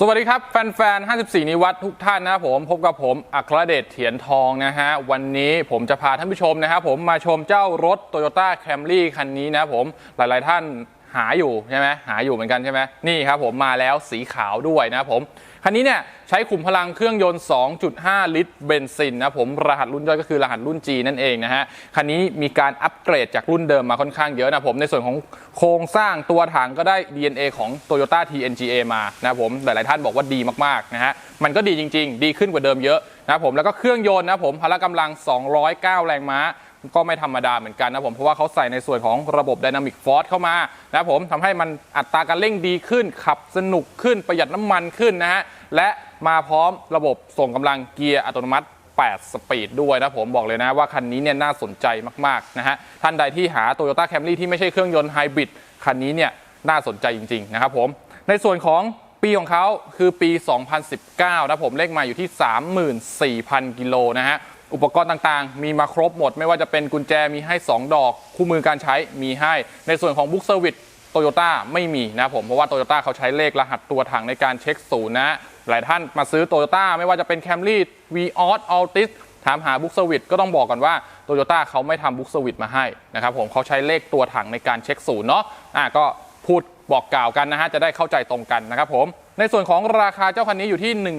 สวัสดีครับ แฟนๆ 54 นิวัตทุกท่านนะครับผมพบกับผมอัครเดชเถียนทองนะฮะ วันนี้ผมจะพาท่านผู้ชมนะครับผมมาชมเจ้ารถ Toyota Camry คันนี้นะครับผมหลายๆท่านหาอยู่ใช่ไหมหาอยู่เหมือนกันใช่ไหมนี่ครับผมมาแล้วสีขาวด้วยนะครับผม คันนี้เนี่ยใช้ขุมพลังเครื่องยนต์ 2.5 ลิตรเบนซินนะผมรหัสรุ่นย่อยก็คือรหัสรุ่น G นั่นเองนะฮะ คันนี้มีการอัปเกรดจากรุ่นเดิมมาค่อนข้างเยอะนะผมในส่วนของโครงสร้างตัวถังก็ได้ DNA ของ Toyota TNGA มานะผมหลายๆท่านบอกว่าดีมากๆนะฮะมันก็ดีจริง ๆ ดีขึ้นกว่าเดิมเยอะนะผมแล้วก็เครื่องยนต์นะผมพละกำลัง 209 แรงม้า ก็ไม่ธรรมดาเหมือนกันนะผม เพราะว่าเขาใส่ในส่วนของระบบ Dynamic Force เข้ามานะผมทำให้มันอัตราการเร่งดีขึ้น ขับสนุกขึ้นประหยัดน้ำมันขึ้นนะฮะ และมาพร้อมระบบส่งกำลังเกียร์อัตโนมัติ 8 สปีดด้วยนะผมบอกเลยนะว่าคันนี้เนี่ยน่าสนใจมากๆนะฮะท่านใดที่หา Toyota Camry ที่ไม่ใช่เครื่องยนต์ไฮบริดคันนี้เนี่ยน่าสนใจจริงๆนะครับผมในส่วนของปีของเขาคือปี 2019 นะผมเลขมาอยู่ที่ 34,000 กิโลนะฮะ อุปกรณ์ต่างๆ มีมาครบหมด ไม่ว่าจะเป็นกุญแจมีให้ 2 ดอก คู่มือการใช้มีให้ ในส่วนของบุ๊กเซอร์วิสโตโยต้าไม่มีนะผม เพราะว่าโตโยต้าเขาใช้เลขรหัสตัวถังในการเช็คศูนย์นะ หลายท่านมาซื้อโตโยต้าไม่ว่าจะเป็น Camry v ีออสอัลติสถามหาบุ๊กเซอร์วิสก็ต้องบอกก่อนว่าโตโยต้าเขาไม่ทำบุ๊กเซอร์วิสมาให้นะครับผมเขาใช้เลขตัวถังในการเช็คศูนย์เนาะอะก็พูดบอกกล่าวกันนะฮะจะได้เข้าใจตรงกันนะครับผม ในส่วนของราคาเจ้าคันนี้อยู่ที่ 1 1 8 9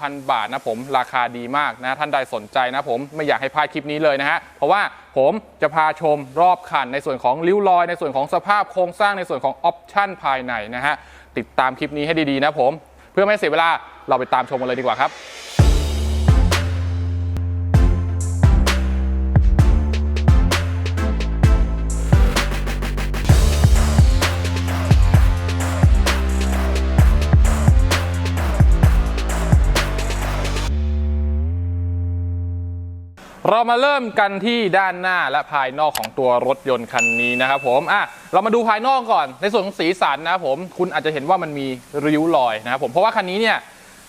0 0 บาทนะผมราคาดีมากนะท่านใดสนใจนะผมไม่อยากให้พลาดคลิปนี้เลยนะฮะ เพราะว่าผมจะพาชมรอบคัน ในส่วนของริ้วรอย ในส่วนของสภาพโครงสร้างในส่วนของออปชั่นภายในนะฮะ ติดตามคลิปนี้ให้ดีๆนะผม เพื่อไม่เสียเวลาเราไปตามชมกันเลยดีกว่าครับ เรามาเริ่มกันที่ด้านหน้าและภายนอกของตัวรถยนต์คันนี้นะครับผมอะเรามาดูภายนอกก่อน ในส่วนของสีสันนะครับผมคุณอาจจะเห็นว่ามันมีริ้วรอยนะครับผมเพราะว่าคันนี้เนี่ย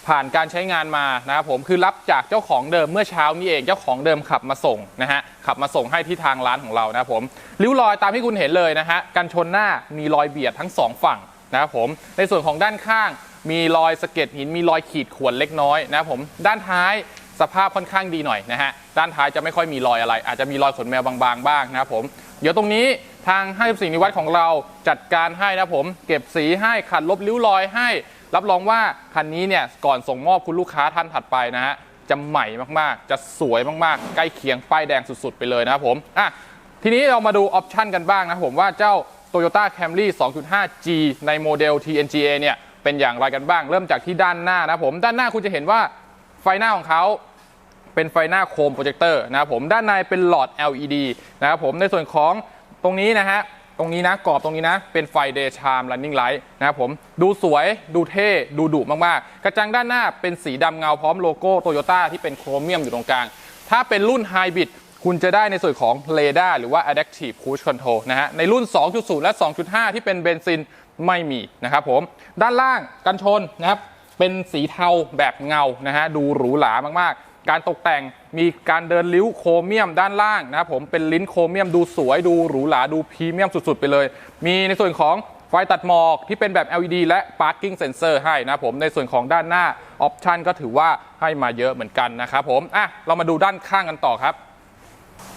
ผ่านการใช้งานมานะครับผมคือรับจากเจ้าของเดิมเมื่อเช้านี้เองเจ้าของเดิมขับมาส่งนะฮะขับมาส่งให้ที่ทางร้านของเรานะครับผมริ้วรอยตามที่คุณเห็นเลยนะฮะกันชนหน้ามีรอยเบียดทั้งสองฝั่งนะครับผมในส่วนของด้านข้างมีรอยสะเก็ดหินมีรอยขีดข่วนเล็กน้อยนะครับผมด้านท้าย สภาพค่อนข้างดีหน่อยนะฮะด้านท้ายจะไม่ค่อยมีรอยอะไร อาจจะมีรอยขนแมวบางๆบ้างนะครับผมเดี๋ยวตรงนี้ทาง 54 นิวัตของเราจัดการให้นะผม เก็บสีให้ขัดลบริ้วรอยให้ รับรองว่าคันนี้เนี่ยก่อนส่งมอบคุณลูกค้าท่านถัดไปนะฮะจะใหม่มากๆ จะสวยมากๆ ใกล้เคียงป้ายแดงสุดๆ ไปเลยนะครับผมอะทีนี้เรามาดูออปชันกันบ้างนะผมว่าเจ้า Toyota Camry 2.5G ในโมเดล TNGA เนี่ยเป็นอย่างไรกันบ้าง เริ่มจากที่ด้านหน้านะผม ด้านหน้าคุณจะเห็นว่า ไฟหน้าของเขาเป็นไฟหน้าโคมโปรเจคเตอร์นะครับผมด้านในเป็นหลอด LED นะครับผมในส่วนของตรงนี้นะฮะตรงนี้นะกรอบตรงนี้นะ เป็นไฟ Daytime Running Light นะครับผมดูสวยดูเท่ ดูดุมาก ๆ กระจังด้านหน้าเป็นสีดำเงาพร้อมโลโก้โตโยต้าที่เป็นโครเมียมอยู่ตรงกลาง ถ้าเป็นรุ่นไฮบริดคุณจะได้ในส่วนของเรดาร์หรือว่า Adaptive Cruise Control นะฮะในรุ่น 2.0 และ 2.5 ที่เป็นเบนซินไม่มีนะครับผมด้านล่างกันชนนะครับ เป็นสีเทาแบบเงานะฮะดูหรูหรามากๆ การตกแต่งมีการเดินลิ้วโครเมียมด้านล่างนะครับผมเป็นลิ้นโครเมียมดูสวยดูหรูหราดูพรีเมียมสุดๆ ไปเลย มีในส่วนของไฟตัดหมอกที่เป็นแบบ LED และ Parking Sensor ให้นะครับผมในส่วนของด้านหน้าออปชันก็ถือว่าให้มาเยอะเหมือนกันนะครับผมอะเรามาดูด้านข้างกันต่อครับ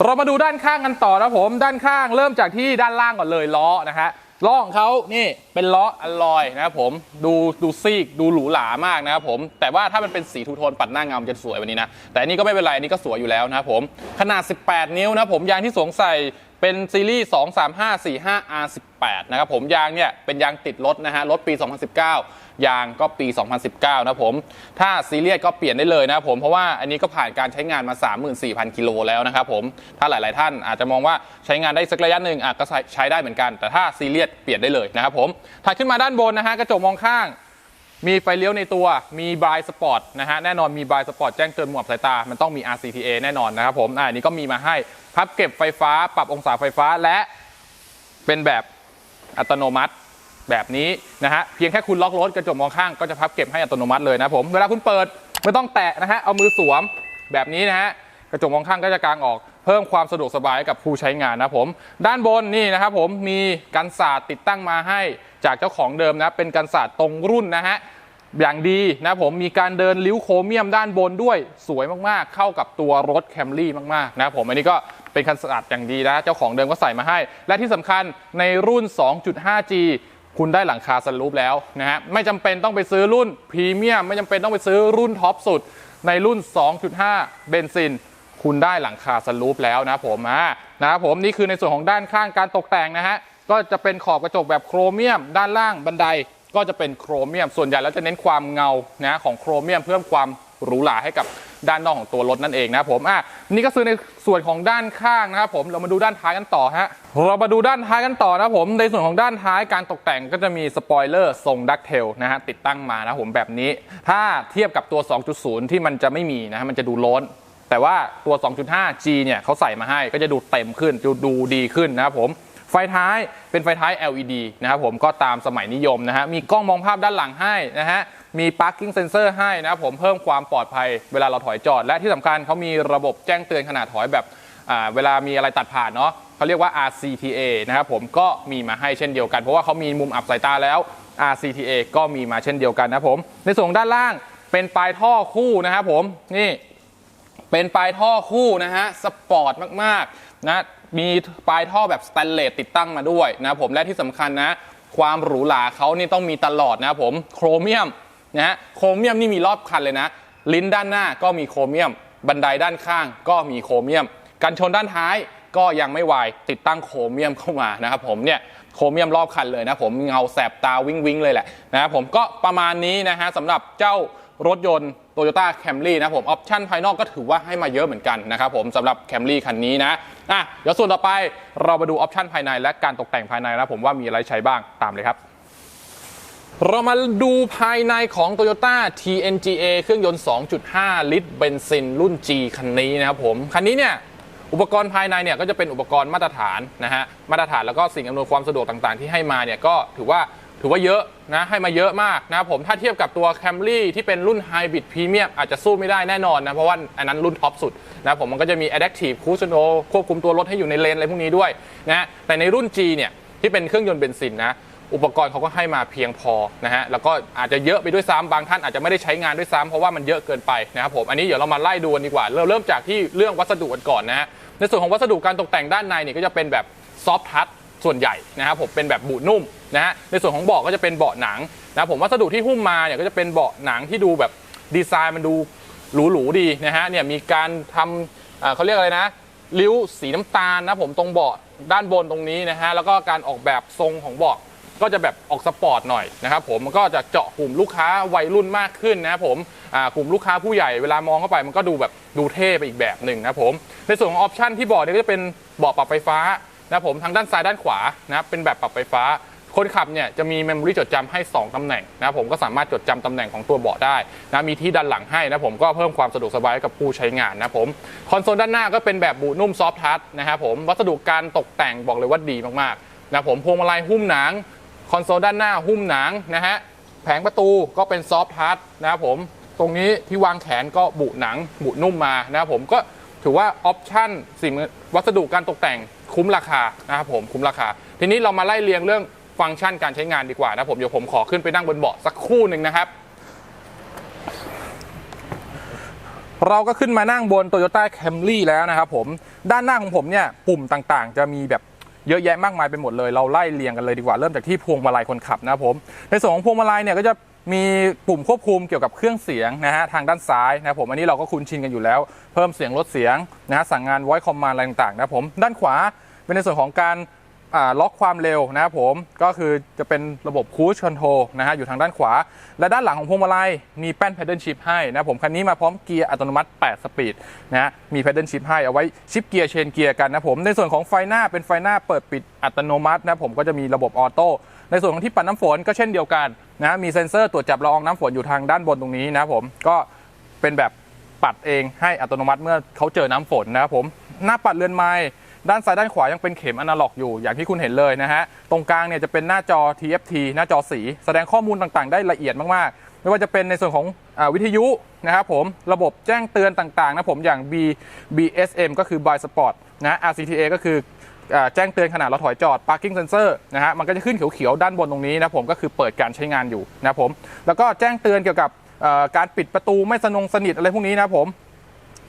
เรามาดูด้านข้างกันต่อนะผม ด้านข้างเริ่มจากที่ด้านล่างก่อนเลยล้อนะฮะ ล้อของเขานี่เป็นล้ออลลอยนะครับผมดูดูซีกดูหรูหรามากนะครับผมแต่ว่าถ้ามันเป็นสีทูโทนปัดหน้าเงามันจะสวยวันนี้นะแต่อันนี้ก็ไม่เป็นไรอันนี้ก็สวยอยู่แล้วนะครับผมขนาด 18 นิ้วนะผมยางที่สวมใส่เป็นซีรีส์ 23545 R18 นะครับผมยางเนี่ยเป็นยางติดรถนะฮะรถปี 2019 ยางก็ปี 2019 นะผม ถ้าซีเรียสก็เปลี่ยนได้เลยนะผม เพราะว่าอันนี้ก็ผ่านการใช้งานมา 34,000 กิโลแล้วนะครับผม ถ้าหลาย ๆ ท่านอาจจะมองว่าใช้งานได้สักระยะหนึ่งอาจก็ใช้ได้เหมือนกัน แต่ถ้าซีเรียสเปลี่ยนได้เลยนะครับผม ถัดขึ้นมาด้านบนนะฮะกระจกมองข้างมีไฟเลี้ยวในตัว มีบายสปอร์ตนะฮะ แน่นอนมีบายสปอร์ตแจ้งเตือนหมวกสายตา มันต้องมี RCTA แน่นอนนะครับผม อ่าอันนี้ก็มีมาให้ พับเก็บไฟฟ้า ปรับองศาไฟฟ้า และเป็นแบบอัตโนมัติ แบบนี้นะฮะเพียงแค่คุณล็อกรถกระจกมองข้างก็จะพับเก็บให้อัตโนมัติเลยนะผมเวลาคุณเปิดไม่ต้องแตะนะฮะเอามือสวมแบบนี้นะฮะกระจกมองข้างก็จะกางออกเพิ่มความสะดวกสบายกับผู้ใช้งานนะผม ด้านบนนี่นะครับผมมีกันศาสตร์ติดตั้งมาให้จากเจ้าของเดิมนะเป็นกันศาสตร์ตรงรุ่นนะฮะอย่างดีนะผมมีการเดินลิ้วโครเมียมด้านบนด้วยสวยมากๆ เข้ากับตัวรถแคมรี่มากๆนะผมอันนี้ก็เป็นกันศาสตร์อย่างดีนะ เจ้าของเดิมก็ใส่มาให้ และที่สำคัญในรุ่น 2.5G คุณได้หลังคาสลูปแล้วนะฮะไม่จำเป็นต้องไปซื้อรุ่นพรีเมียมไม่จำเป็นต้องไปซื้อรุ่นท็อปสุด ในรุ่น 2.5 เบนซิน คุณได้หลังคาสลูปแล้วนะผมอ่านะครับผมนี่คือในส่วนของด้านข้างการตกแต่งนะฮะก็จะเป็นขอบกระจกแบบโครเมียม ด้านล่างบันไดก็จะเป็นโครเมียม ส่วนใหญ่แล้วจะเน้นความเงานะของโครเมียมเพิ่มความหรูหราให้กับด้านนอกของตัวรถนั่นเองนะผมอะนี่ก็คือในส่วนของด้านข้างนะครับผมเรามาดูด้านท้ายกันต่อฮะ เรามาดูด้านท้ายกันต่อนะผม ในส่วนของด้านท้ายการตกแต่งก็จะมีสปอยเลอร์ทรงดักเทลนะฮะติดตั้งมานะผมแบบนี้ ถ้าเทียบกับตัว 2.0 ที่มันจะไม่มีนะฮะมันจะดูโล้น แต่ว่าตัว 2.5G เนี่ยเขาใส่มาให้ก็จะดูเต็มขึ้นดูดูดีขึ้นนะครับผมไฟท้ายเป็นไฟท้าย LED นะครับผมก็ตามสมัยนิยมนะฮะมีกล้องมองภาพด้านหลังให้นะฮะมี parking sensor ให้นะครับผมเพิ่มความปลอดภัยเวลาเราถอยจอด และที่สำคัญเขามีระบบแจ้งเตือนขณะถอยแบบเวลามีอะไรตัดผ่านเนาะ เขาเรียกว่า RCTA นะครับผมก็มีมาให้เช่นเดียวกัน เพราะว่าเขามีมุมอับสายตาแล้ว RCTA ก็มีมาเช่นเดียวกันนะผม ในส่วนด้านล่างเป็นปลายท่อคู่นะครับผมนี่เป็นปลายท่อคู่นะฮะสปอร์ตมากๆนะมีปลายท่อแบบสแตนเลสติดตั้งมาด้วยนะผมและที่สำคัญนะ ความหรูหราเขานี่ต้องมีตลอดนะผมโครเมียมนะฮะโครเมียมนี่มีรอบคันเลยนะ ลิ้นด้านหน้าก็มีโครเมียม บันไดด้านข้างก็มีโครเมียม กันชนด้านท้าย ก็ยังไม่วายติดตั้งโครเมียมเข้ามานะครับผมเนี่ยโครเมียมรอบคันเลยนะผมเงาแสบตาวิงวิงเลยแหละนะครับผมก็ประมาณนี้นะฮะสำหรับเจ้ารถยนต์ Toyota Camry นะผมออปชั่นภายนอกก็ถือว่าให้มาเยอะเหมือนกันนะครับผมสำหรับ Camry คันนี้นะอะเดี๋ยวส่วนต่อไปเรามาดูออปชั่นภายในและการตกแต่งภายในนะผมว่ามีอะไรใช้บ้างตามเลยครับเรามาดูภายในของ Toyota TNGA เครื่องยนต์ 2.5 ลิตรเบนซินรุ่น G คันนี้นะครับผม คันนี้เนี่ย อุปกรณ์ภายในเนี่ยก็จะเป็นอุปกรณ์มาตรฐานนะฮะมาตรฐานแล้วก็สิ่งอำนวยความสะดวกต่างๆ ที่ให้มาเนี่ยก็ถือว่าถือว่าเยอะนะให้มาเยอะมากนะผมถ้าเทียบกับตัว Camry ที่เป็นรุ่น Hybrid Premium อาจจะสู้ไม่ได้แน่นอนนะ เพราะว่าอันนั้นรุ่นท็อปสุดนะผมมันก็จะมี Adaptive Cruise Control ควบคุมตัวรถให้อยู่ในเลนอะไรพวกนี้ด้วยนะแต่ในรุ่น G เนี่ยที่เป็นเครื่องยนต์เบนซินนะ อุปกรณ์เขาก็ให้มาเพียงพอนะฮะแล้วก็อาจจะเยอะไปด้วยซ้ำบางท่านอาจจะไม่ได้ใช้งานด้วยซ้ำเพราะว่ามันเยอะเกินไปนะครับผมอันนี้เดี๋ยวเรามาไล่ดูกันดีกว่า เราเริ่มจากที่เรื่องวัสดุกันก่อนนะฮะในส่วนของวัสดุการตกแต่งด้านในเนี่ยก็จะเป็นแบบซอฟทัชส่วนใหญ่นะครับผมเป็นแบบบุนุ่มนะฮะในส่วนของเบาะก็จะเป็นเบาะหนังนะผมวัสดุที่หุ้มมาเนี่ยก็จะเป็นเบาะหนังที่ดูแบบดีไซน์มันดูหรูๆดีนะฮะเนี่ยมีการทำเขาเรียกอะไรนะริ้วสีน้ำตาลนะผมตรงเบาะด้านบนตรงนี้นะฮะแล้วก็การออกแบบทรงของเบาะ ก็จะแบบออกสปอร์ตหน่อยนะครับผมมันก็จะเจาะกลุ่มลูกค้าวัยรุ่นมากขึ้นนะครับผมกลุ่มลูกค้าผู้ใหญ่เวลามองเข้าไปมันก็ดูแบบดูเท่ไปอีกแบบหนึ่งนะครับผมในส่วนของออปชันที่เบอกเนี่ยก็จะเป็นเบาะปรับไฟฟ้านะครับผมทางด้านซ้ายด้านขวานะเป็นแบบปรับไฟฟ้า คนขับเนี่ยจะมีเมมโมรีจดจำให้ 2ตำแหน่งนะครับผมก็สามารถจดจำตำแหน่งของตัวเบาะได้นะมีที่ด้านหลังให้นะผมก็เพิ่มความสะดวกสบายกับผู้ใช้งานนะผมคอนโซลด้านหน้าก็เป็นแบบบูนุ่มซอฟทัชนะครับผมวัสดุการตกแต่งบอกเลยว่าดีมากๆนะผมพวงมาลัยหุ้มหนัง คอนโซลด้านหน้าหุ้มหนังนะฮะแผงประตูก็เป็นซอฟท์ทัชนะครับผมตรงนี้ที่วางแขนก็บุหนังบุนุ่มมานะครับผมก็ถือว่าออปชั่นสิ่งวัสดุการตกแต่งคุ้มราคานะครับผมคุ้มราคา ทีนี้เรามาไล่เรียงเรื่องฟังก์ชันการใช้งานดีกว่านะผมเดี๋ยวผมขอขึ้นไปนั่งบนเบาะสักครู่หนึ่งนะครับ เราก็ขึ้นมานั่งบน Toyota Camry แล้วนะครับผมด้านหน้าของผมเนี่ยปุ่มต่างๆ จะมีแบบ เยอะแยะมากมายไปหมดเลย เราไล่เรียงกันเลยดีกว่าเริ่มจากที่พวงมาลัยคนขับนะครับผมในส่วนของพวงมาลัยเนี่ยก็จะมีปุ่มควบคุมเกี่ยวกับเครื่องเสียงนะฮะทางด้านซ้ายนะครับผมอันนี้เราก็คุ้นชินกันอยู่แล้ว เพิ่มเสียงลดเสียงนะฮะสั่งงานไว้คอมมานอะไรต่างๆนะครับผมด้านขวาเป็นในส่วนของการ ล็อกความเร็วนะครับผมก็คือจะเป็นระบบ cruise control นะฮะอยู่ทางด้านขวา และด้านหลังของพวงมาลัยมีแป้น pedal shift ให้นะครับผมคันนี้มาพร้อมเกียร์อัตโนมัติ 8 สปีดนะฮะมี pedal shift ให้เอาไว้ชิปเกียร์เชนเกียร์กันนะผมในส่วนของไฟหน้าเป็นไฟหน้าเปิดปิดอัตโนมัตินะผมก็จะมีระบบออโต้ในส่วนของที่ปัดน้ำฝนก็เช่นเดียวกันนะมีเซ็นเซอร์ตรวจจับละอองน้ำฝนอยู่ทางด้านบนตรงนี้นะครับผมก็เป็นแบบปัดเองให้อัตโนมัติเมื่อเขาเจอน้ำฝนนะครับผมหน้าปัดเรือนไม้ ด้านซ้ายด้านขวายังเป็นเข็มอนาล็อกอยู่อย่างที่คุณเห็นเลยนะฮะ ตรงกลางเนี่ยจะเป็นหน้าจอ TFT หน้าจอสี แสดงข้อมูลต่างๆ ได้ละเอียดมากๆ ไม่ว่าจะเป็นในส่วนของอวิทยุนะครับผมระบบแจ้งเตือนต่างๆนะผมอย่าง B BSM ก็คือ By Sport นะ RCTA ก็คือแจ้งเตือนขณะเราถอยจอด parking sensor นะฮะมันก็จะขึ้นเขียวๆด้านบนตรงนี้นะผมก็คือเปิดการใช้งานอยู่นะผมแล้วก็แจ้งเตือนเกี่ยวกับการปิดประตูไม่สนงสนิทอะไรพวกนี้นะผม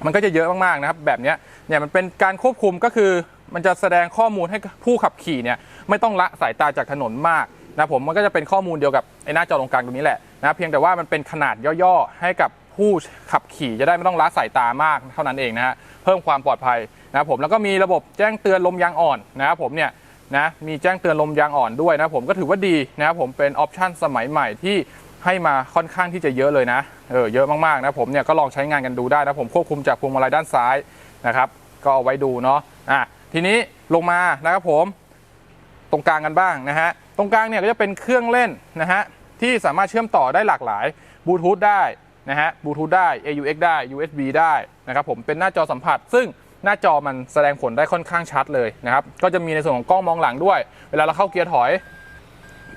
มันก็จะเยอะมากๆนะครับแบบนี้เนี่ยมันเป็นการควบคุมก็คือมันจะแสดงข้อมูลให้ผู้ขับขี่เนี่ยไม่ต้องละสายตาจากถนนมากนะผมมันก็จะเป็นข้อมูลเดียวกับไอ้หน้าจอตรงกลางตรงนี้แหละนะเพียงแต่ว่ามันเป็นขนาดย่อๆ ให้กับผู้ขับขี่จะได้ไม่ต้องละสายตามากเท่านั้นเองนะฮะเพิ่มความปลอดภัยนะผมแล้วก็มีระบบแจ้งเตือนลมยางอ่อนนะครับผมเนี่ยนะมีแจ้งเตือนลมยางอ่อนด้วยนะผมก็ถือว่าดีนะครับผมเป็นออปชันสมัยใหม่ที่ ให้มาค่อนข้างที่จะเยอะเลยนะเออเยอะมากๆนะผมเนี่ยก็ลองใช้งานกันดูได้นะผมควบคุมจากพวงมาลัยด้านซ้ายนะครับ ก็เอาไว้ดูเนาะอะทีนี้ลงมานะครับผม ตรงกลางกันบ้างนะฮะตรงกลางเนี่ยก็จะเป็นเครื่องเล่นนะฮะที่สามารถเชื่อมต่อได้หลากหลายบลูทูธได้นะฮะบลูทูธได้ AUX ได้ USB ได้นะครับผมเป็นหน้าจอสัมผัส ซึ่งหน้าจอมันแสดงผลได้ค่อนข้างชัดเลยนะครับ ก็จะมีในส่วนของกล้องมองหลังด้วย เวลาเราเข้าเกียร์ถอย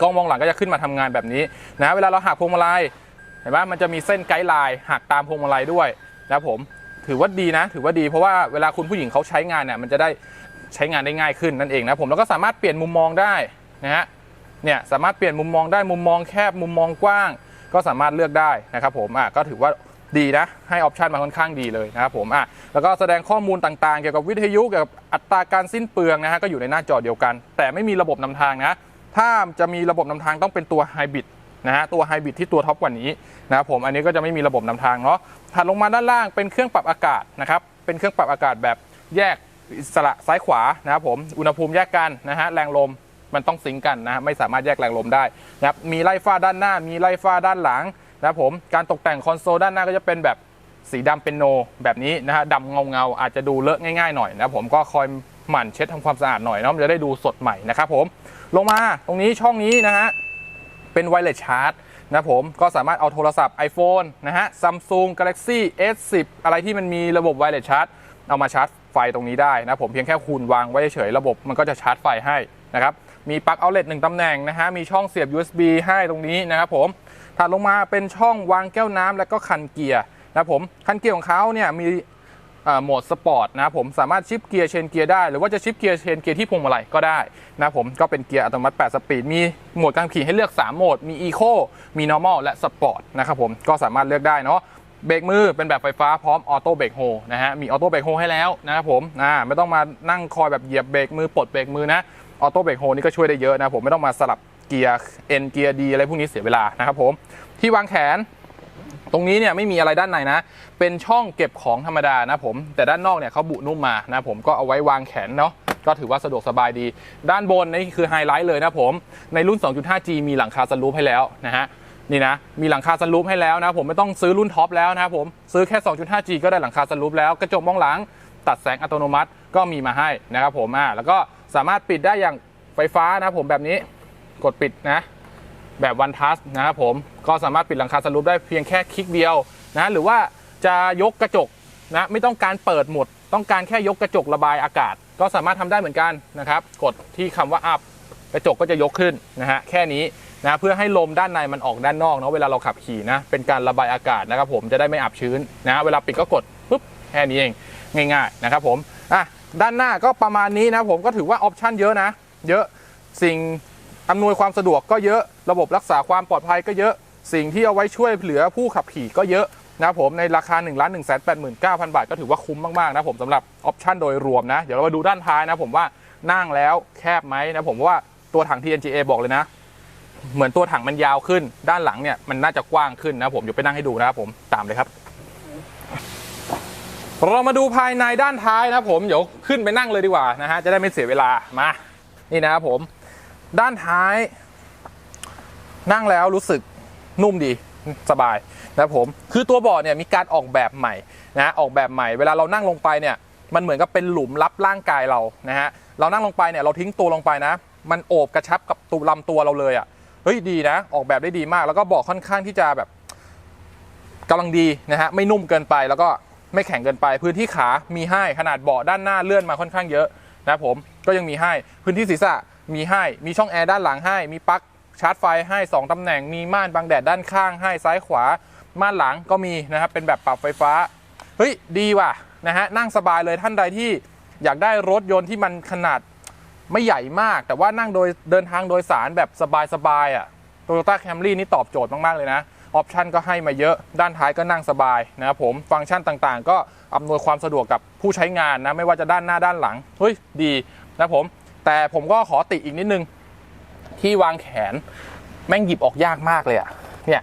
กล้องมองหลังก็จะขึ้นมาทำงานแบบนี้นะเวลาเราหักพวงมาลัยเห็นไหมมันจะมีเส้นไกด์ไลน์หักตามพวงมาลัยด้วยนะผมถือว่าดีนะ ถือว่าดีเพราะว่าเวลาคุณผู้หญิงเขาใช้งานเนี่ยมันจะได้ใช้งานได้ง่ายขึ้นนั่นเองนะผมแล้วก็สามารถเปลี่ยนมุมมองได้นะฮะเนี่ยสามารถเปลี่ยนมุมมองได้มุมมองแคบมุมมองกว้าง ก็สามารถเลือกได้นะครับผมอะก็ถือว่าดีนะให้ออปชันมาค่อนข้างดีเลยนะครับผมอะแล้วก็แสดงข้อมูลต่างๆ เกี่ยวกับวิทยุเกี่ยวกับอัตราการสิ้นเปลืองนะฮะก็อยู่ในหน้าจอเดียวกัน แต่ไม่มีระบบนำทางนะ ถ้าจะมีระบบนำทางต้องเป็นตัวไฮบริดนะฮะตัวไฮบริดที่ตัวท็อปกว่านี้นะครับผมอันนี้ก็จะไม่มีระบบนำทางเนาะถัดลงมาด้านล่างเป็นเครื่องปรับอากาศนะครับเป็นเครื่องปรับอากาศแบบแยกอิสระซ้ายขวานะครับผมอุณหภูมิแยกกันนะฮะแรงลมมันต้องซิงกันนะฮะไม่สามารถแยกแรงลมได้นะครับมีไล่ฟ้าด้านหน้า มีไล่ฟ้าด้านหลังนะครับผมการตกแต่งคอนโซลด้านหน้าก็จะเป็นแบบสีดำเป็นโนแบบนี้นะฮะดำเงาเงาๆอาจจะดูเลอะง่ายๆหน่อยนะครับผมก็คอยหมั่นเช็ดทำความสะอาดหน่อยเนาะมันจะได้ดูสดใหม่นะครับผม ลงมาตรงนี้ช่องนี้นะฮะ เป็นไวเลสชาร์จนะผมก็สามารถเอาโทรศัพท์ iPhone นะฮะ Samsung Galaxy S10 อะไรที่มันมีระบบไวเลสชาร์จเอามาชาร์จไฟตรงนี้ได้นะผมเพียงแค่คุณวางไว้เฉยระบบมันก็จะชาร์จไฟให้นะครับมีปลั๊กเอาเลตหนึ่งตำแหน่งนะฮะมีช่องเสียบ USB ให้ตรงนี้นะครับผมถัดลงมาเป็นช่องวางแก้วน้ำและก็คันเกียร์นะผมคันเกียร์ของเขาเนี่ยมี โหมดสปอร์ตนะครับผมสามารถชิปเกียร์เชนเกียร์ได้หรือว่าจะชิปเกียร์เชนเกียร์ที่พวงมาลัยก็ได้นะครับผมก็เป็นเกียร์อัตโนมัติ 8 สปีด มีโหมดการขี่ให้เลือก 3 โหมด มี Eco มี Normal และ Sport นะครับผมก็สามารถเลือกได้เนาะเบรกมือเป็นแบบไฟฟ้าพร้อมออโต้เบรกโฮนะฮะมีออโต้เบรกโฮให้แล้วนะครับผมอ่าไม่ต้องมานั่งคอยแบบเหยียบเบรกมือปลดเบรกมือนะออโต้เบรกโฮนี่ก็ช่วยได้เยอะนะผมไม่ต้องมาสลับเกียร์ N เกียร์ D อะไรพวกนี้เสียเวลานะครับผมที่วางแขน ตรงนี้เนี่ยไม่มีอะไรด้านในนะ เป็นช่องเก็บของธรรมดานะผม แต่ด้านนอกเนี่ยเขาบุนุ่มมานะผมก็เอาไว้วางแขนเนาะก็ถือว่าสะดวกสบายดี ด้านบนนี่คือไฮไลท์เลยนะผม ในรุ่น 2.5G มีหลังคาสลูปให้แล้วนะฮะนี่นะมีหลังคาสลูปให้แล้วนะผมไม่ต้องซื้อรุ่นท็อปแล้วนะผมซื้อแค่ 2.5G ก็ได้หลังคาสลูปแล้วกระจกมองหลังตัดแสงอัตโนมัติก็มีมาให้นะครับผมอ่าแล้วก็สามารถปิดได้อย่างไฟฟ้านะผมแบบนี้กดปิดนะ แบบวันทัสนะครับผมก็สามารถปิดหลังคาสลูปได้เพียงแค่คลิกเดียวนะหรือว่าจะยกกระจกนะไม่ต้องการเปิดหมด ต้องการแค่ยกกระจกระบายอากาศ ก็สามารถทำได้เหมือนกันนะครับ กดที่คำว่า up กระจกก็จะยกขึ้นนะฮะแค่นี้นะเพื่อให้ลมด้านในมันออกด้านนอกเนาะเวลาเราขับขี่นะเป็นการระบายอากาศนะครับผมจะได้ไม่อับชื้นนะเวลาปิดก็กดปุ๊บแค่นี้เองง่ายๆนะครับผมอะด้านหน้าก็ประมาณนี้นะผมก็ถือว่าออปชั่นเยอะนะ เยอะสิ่ง อำนวยความสะดวกก็เยอะระบบรักษาความปลอดภัยก็เยอะสิ่งที่เอาไว้ช่วยเหลือผู้ขับขี่ก็เยอะนะผมในราคา1 1 8 9 0 0 0บาทก็ถือว่าคุ้มมาก ๆ นะผมสำหรับออปชันโดยรวมนะ เดี๋ยวเรามาดูด้านท้ายนะผมว่านั่งแล้วแคบไหมนะผมว่าตัวถัง TNGA บอกเลยนะ เหมือนตัวถังมันยาวขึ้น ด้านหลังเนี่ยมันน่าจะกว้างขึ้นนะผมเดี๋ยวไปนั่งให้ดูนะครับผมตามเลยครับ เรามาดูภายในด้านท้ายนะผมเดี๋ยวขึ้นไปนั่งเลยดีกว่านะฮะจะได้ไม่เสียเวลามา นี่นะครับผม ด้านท้าย นั่งแล้วรู้สึกนุ่มดีสบายนะครับผมคือตัวเบาะเนี่ยมีการออกแบบใหม่นะออกแบบใหม่ เวลาเรานั่งลงไปเนี่ยมันเหมือนกับเป็นหลุมรับร่างกายเรานะฮะเรานั่งลงไปเนี่ยเราทิ้งตัวลงไปนะ มันโอบกระชับกับตัวลำตัวเราเลยอะ่ะเฮ้ยดีนะ ออกแบบได้ดีมาก แล้วก็บาะค่อนข้างที่จะแบบกำลังดีนะฮะไม่นุ่มเกินไปแล้วก็ไม่แข็งเกินไป พื้นที่ขามีให้ขนาดเบาะด้านหน้าเลื่อนมาค่อนข้างเยอะนะครับผมก็ยังมีให้พื้นที่ศีรษะ มีให้ มีช่องแอร์ด้านหลังให้ มีปลั๊กชาร์จไฟให้ 2 ตำแหน่ง มีม่านบังแดดด้านข้างให้ซ้ายขวา ม่านหลังก็มีนะครับ เป็นแบบปรับไฟฟ้า เฮ้ย ดีว่ะนะฮะ นั่งสบายเลยท่านใดที่อยากได้รถยนต์ที่มันขนาดไม่ใหญ่มาก แต่ว่านั่งโดยเดินทางโดยสารแบบสบายๆอะ Toyota Camry นี่ตอบโจทย์มาก ๆ เลยนะ ออปชันก็ให้มาเยอะ ด้านท้ายก็นั่งสบายนะครับผม ฟังก์ชันต่างๆ ก็อำนวยความสะดวกกับผู้ใช้งานนะ ไม่ว่าจะด้านหน้าด้านหลัง เฮ้ย ดีนะครับผม แต่ผมก็ขอติอีกนิดนึง ที่วางแขนแม่งหยิบออกยากมากเลยอะเนี่ย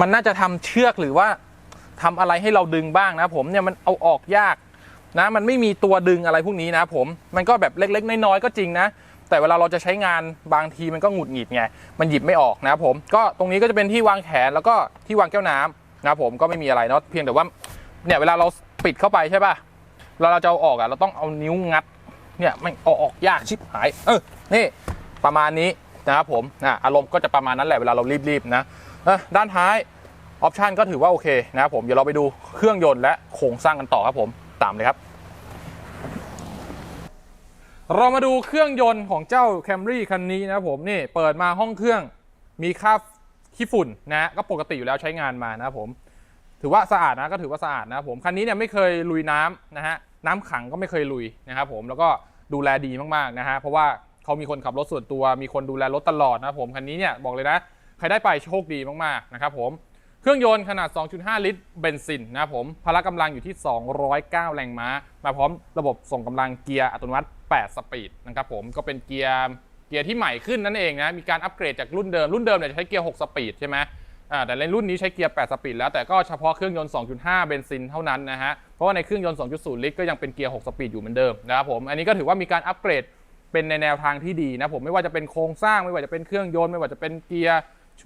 มันน่าจะทำเชือกหรือว่าทำอะไรให้เราดึงบ้างนะผมเนี่ยมันเอาออกยากนะ มันไม่มีตัวดึงอะไรพวกนี้นะผมมันก็แบบเล็กๆน้อยๆก็จริงนะ แต่เวลาเราจะใช้งานบางทีมันก็หงุดหงิดไงมันหยิบไม่ออกนะผมก็ตรงนี้ก็จะเป็นที่วางแขนแล้วก็ที่วางแก้วน้ำนะผมก็ไม่มีอะไรเนาะเพียงแต่ว่าเนี่ยเวลาเราปิดเข้าไปใช่ป่ะเวลาเราจะเอาออกอะเราต้องเอานิ้วงัด เนี่ยมันอออกยากชิบหาย เออนี่ประมาณนี้นะครับผมอะอารมณ์ก็จะประมาณนั้นแหละเวลาเรารีบๆนะด้านท้ายออปชันก็ถือว่าโอเคนะครับผมเดี๋ยวเราไปดูเครื่องยนต์และโครงสร้างกันต่อครับผมตามเลยครับ เรามาดูเครื่องยนต์ของเจ้า Camry คันนี้นะครับผมนี่เปิดมาห้องเครื่องมีค่าขี้ฝุ่นนะก็ปกติอยู่แล้วใช้งานมานะครับผม ถือว่าสะอาดนะก็ถือว่าสะอาดนะครับผมคันนี้เนี่ยไม่เคยลุยน้ำนะฮะ น้ำขังก็ไม่เคยลุยนะครับผมแล้วก็ดูแลดีมากๆนะฮะเพราะว่าเขามีคนขับรถส่วนตัวมีคนดูแลรถตลอดนะครับผมคันนี้เนี่ยบอกเลยนะใครได้ไปโชคดีมากๆนะครับผมเครื่องยนต์ขนาด 2.5 ลิตรเบนซินนะครับผมพละกำลังอยู่ที่ 209 แรงม้า มาพร้อมระบบส่งกำลังเกียร์อัตโนมัติ 8 สปีดนะครับผมก็เป็นเกียร์เกียร์ที่ใหม่ขึ้นนั่นเองนะมีการอัปเกรดจากรุ่นเดิม รุ่นเดิมเนี่ยจะใช้เกียร์ 6 สปีดใช่ไหมแต่ในรุ่นนี้ใช้เกียร์ 8 สปีดแล้วแต่ก็เฉพาะเครื่องยนต์ 2.5 เบนซินเท่านั้นนะฮะ ราะว่าในเครื่องยนต์ 2.0 ลิตรก็ยังเป็นเกียร์ 6 สปีดอยู่เหมือนเดิมนะครับผม อันนี้ก็ถือว่ามีการอัปเกรดเป็นในแนวทางที่ดีนะผมไม่ว่าจะเป็นโครงสร้างไม่ว่าจะเป็นเครื่องยนต์ไม่ว่าจะเป็นเกียร์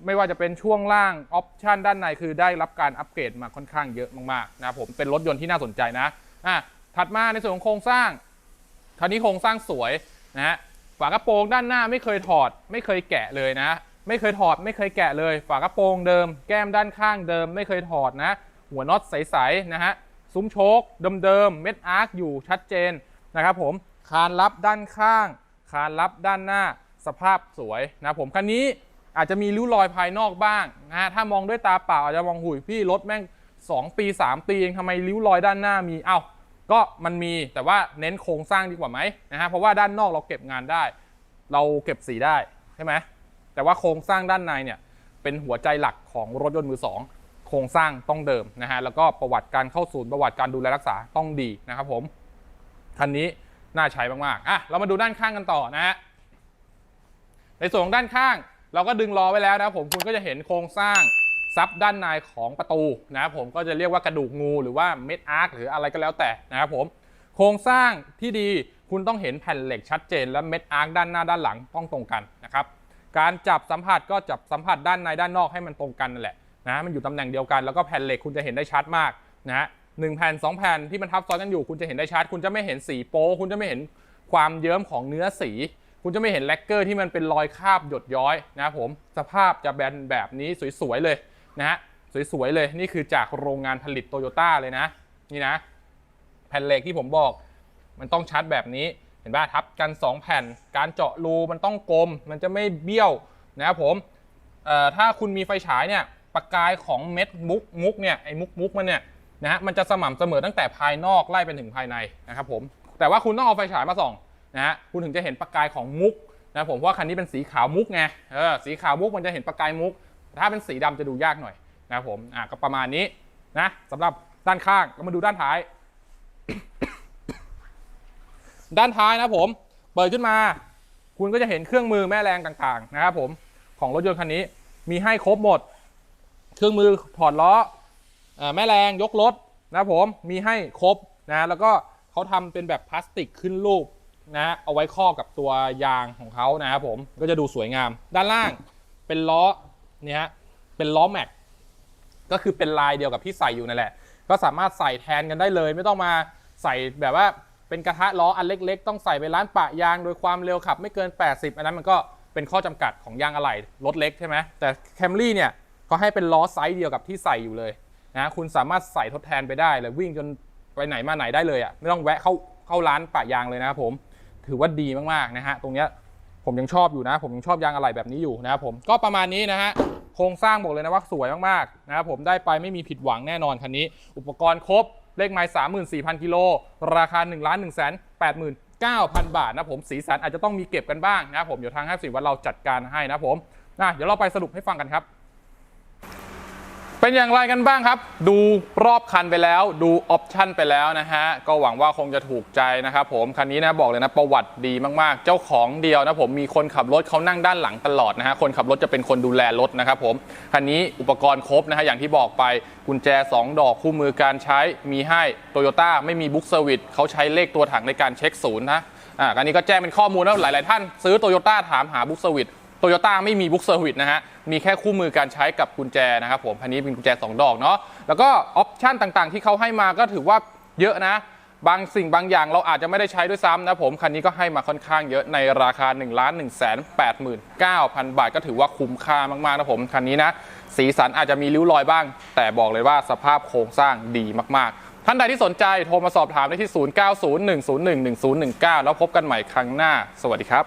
ไม่ว่าจะเป็นช่วงล่างออปชันด้านในคือได้รับการอัปเกรดมาค่อนข้างเยอะมากๆนะครับผมเป็นรถยนต์ที่น่าสนใจนะอะถัดมาในส่วนของโครงสร้างคราวนี้โครงสร้างสวยนะฮะฝากระโปรงด้านหน้าไม่เคยถอด ไม่เคยแกะเลยนะ ไม่เคยถอดไม่เคยแกะเลย ฝากระโปรงเดิม แก้มด้านข้างเดิม ไม่เคยถอดนะ หัวน็อตใสๆนะฮะ ซุ้มโชคเดิมๆเม็ดอาร์คอยู่ชัดเจนนะครับผมคานลับด้านข้าง คานลับด้านหน้าสภาพสวยนะผมคันนี้อาจจะมีริ้วรอยภายนอกบ้างนะฮะถ้ามองด้วยตาเปล่าอาจจะมองหุยพี่รถแม่ง 2 ปี 3 ปีเองทำไมริ้วรอยด้านหน้ามีเอ้าก็มันมีแต่ว่าเน้นโครงสร้างดีกว่าไหมนะฮะเพราะว่าด้านนอกเราเก็บงานได้ เราเก็บสีได้ใช่ไหมแต่ว่าโครงสร้างด้านในเนี่ยเป็นหัวใจหลักของรถยนต์มือสอง ครงสร้างต้องเดิมนะฮะแล้วก็ประวัติการเข้าศูนย์ประวัติการดูแลรักษาต้องดีนะครับผมคันนี้น่าใช้มากๆอะเรามาดูด้านข้างกันต่อนะฮะในส่วนของด้านข้าง เราก็ดึงล้อไว้แล้วนะครับผมคุณก็จะเห็นโครงสร้างซับด้านในของประตูนะครับผมก็จะเรียกว่ากระดูกงูหรือว่าเม็ดอาร์คหรืออะไรก็แล้วแต่นะครับผมโครงสร้างที่ดีคุณต้องเห็นแผ่นเหล็กชัดเจนและเม็ดอาร์คด้านหน้าด้านหลังต้องตรงกันนะครับการจับสัมผัสก็จับสัมผัสด้านในด้านนอกให้มันตรงกันนั่นแหละ นะมันอยู่ตำแหน่งเดียวกันแล้วก็แผ่นเหล็กคุณจะเห็นได้ชัดมากนะฮะหนึ่งแผ่นสองแผ่นที่มันทับซ้อนกันอยู่คุณจะเห็นได้ชัด คุณจะไม่เห็นสีโป๊คุณจะไม่เห็นความเยิ้มของเนื้อสี คุณจะไม่เห็นแลกเกอร์ที่มันเป็นรอยคาบหยดย้อยนะครับผมสภาพจะแบนแบบนี้สวยๆเลยนะฮะสวยๆเลยนี่คือจากโรงงานผลิตโตโยต้าเลยนะนี่นะ แผ่นเหล็กที่ผมบอก มันต้องชัดแบบนี้เห็นป่ะทับกัน 2 แผ่นการเจาะรูมันต้องกลม มันจะไม่เบี้ยวนะครับผมถ้าคุณมีไฟฉายเนี่ย ประกายของเม็ดมุกมุกเนี่ยไอ้มุกมุกมันเนี่ยนะฮะมันจะสม่ำเสมอตั้งแต่ภายนอกไล่ไปถึงภายในนะครับผมแต่ว่าคุณต้องเอาไฟฉายมาส่องนะฮะคุณถึงจะเห็นประกายของมุกนะผมเพราะว่าคันนี้เป็นสีขาวมุกไงเออสีขาวมุกมันจะเห็นประกายมุก ถ้าเป็นสีดำจะดูยากหน่อยนะครับผมอะก็ประมาณนี้นะสำหรับด้านข้างก็มาดูด้านท้าย ด้านท้ายนะผม เปิดขึ้นมา คุณก็จะเห็นเครื่องมือแม่แรงต่างๆ นะครับผมของรถยนต์คันนี้มีให้ครบหมด เครื่องมือถอดล้ออแม่แรงยกรถนะผมมีให้ครบนะแล้วก็เขาทำเป็นแบบพลาสติกขึ้นรูปนะเอาไว้ครอกับตัวยางของเขานะครับผมก็จะดูสวยงาม ด้านล่างเป็นล้อเนี่ยฮะเป็นล้อแม็กก็คือเป็นลายเดียวกับที่ใส่อยู่นั่นแหละ ก็สามารถใส่แทนกันได้เลย ไม่ต้องมาใส่แบบว่าเป็นกระทะล้ออันเล็ก ๆ ต้องใส่ไปร้านปะยางโดยความเร็วขับ ไม่เกิน 80 อันนั้นมันก็เป็นข้อจำกัดของยางอะไหล่รถเล็กใช่ไหมแต่ Camry เนี่ย เขาให้เป็นล้อไซส์เดียวกับที่ใส่อยู่เลยนะคุณสามารถใส่ทดแทนไปได้เลยวิ่งจนไปไหนมาไหนได้เลยอะไม่ต้องแวะเข้าเข้าร้านปะยางเลยนะครับผมถือว่าดีมากๆนะฮะตรงเนี้ยผมยังชอบอยู่นะ ผมยังชอบยางอะไหล่แบบนี้อยู่นะครับผมก็ประมาณนี้นะฮะโครงสร้างบอกเลยนะว่าสวยมากๆนะครับผมได้ไปไม่มีผิดหวังแน่นอนคันนี้ อุปกรณ์ครบเลขไม้สามหมื่นสี่พันกิโล ราคา1นึ่งล้านหนึ่งแสนแปดหมื่น9,000 บาทนะผมสีสันอาจจะต้องมีเก็บกันบ้างนะครับผมเดี๋ยวทางห้าสิวัดเราจัดการให้นะผมนะเดี๋ยวเราไปสรุปให้ฟังกันครับ เป็นอย่างไรกันบ้างครับ ดูรอบคันไปแล้ว ดูออปชั่นไปแล้วนะฮะ ก็หวังว่าคงจะถูกใจนะครับผม คันนี้นะบอกเลยนะประวัติดีมากๆ เจ้าของเดียวนะผมมีคนขับรถเขานั่งด้านหลังตลอดนะฮะ คนขับรถจะเป็นคนดูแลรถนะครับผม คันนี้อุปกรณ์ครบนะฮะอย่างที่บอกไปกุญแจ 2 ดอกคู่มือการใช้มีให้โตโยต้าไม่มีบุ๊กเซอร์วิสเขาใช้เลขตัวถังในการเช็คศูนย์นะอ่าอันนี้ก็แจ้งเป็นข้อมูลนะหลาย ๆ ท่านซื้อโตโยต้าถามหาบุ๊กเซอร์วิส โตโยต้าไม่มีบุ๊กเซอร์วิสนะฮะ มีแค่คู่มือการใช้กับกุญแจนะครับผมอันนี้เป็นกุญแจ 2 ดอกเนาะ แล้วก็ออปชันต่างๆ ที่เขาให้มาก็ถือว่าเยอะนะ บางสิ่งบางอย่างเราอาจจะไม่ได้ใช้ด้วยซ้ำนะผม คันนี้ก็ให้มาค่อนข้างเยอะในราคา 1 1 8 9 0 0 0 บาท ก็ถือว่าคุ้มค่ามากๆนะผมคันนี้นะ สีสันอาจจะมีริ้วรอยบ้าง แต่บอกเลยว่าสภาพโครงสร้างดีมากๆท่านใดที่สนใจโทรมาสอบถามได้ที่ 0901011019 แล้วพบกันใหม่ครั้งหน้า สวัสดีครับ